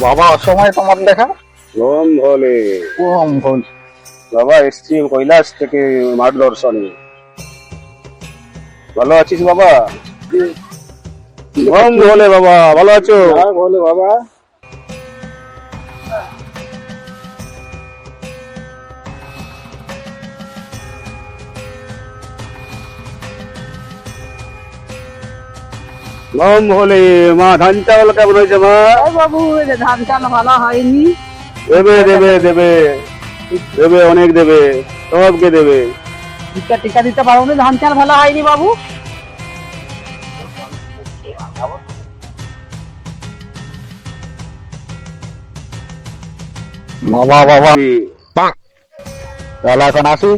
বাবা অসময় তোমার দেখা ওম ভোলে ওম ভোল বাবা এসছি কৈলাস থেকে মাঠ দর্শনে ভালো আছিস বাবা? ওম ভোলে বাবা ভালো আছো? ভোলে বাবা। ওম ভোলে মা ধান চাউল কেমন হয়েছে মা? ও বাবু ধান চাল ভালো হয়নি। দেবে দেবে দেবে। দেবে অনেক দেবে। সবকে দেবে। টিকা টিকা দিতে পারব না ধান চাল ভালো হয়নি বাবু। বাবা বাবা। তাহলে এখন আসি।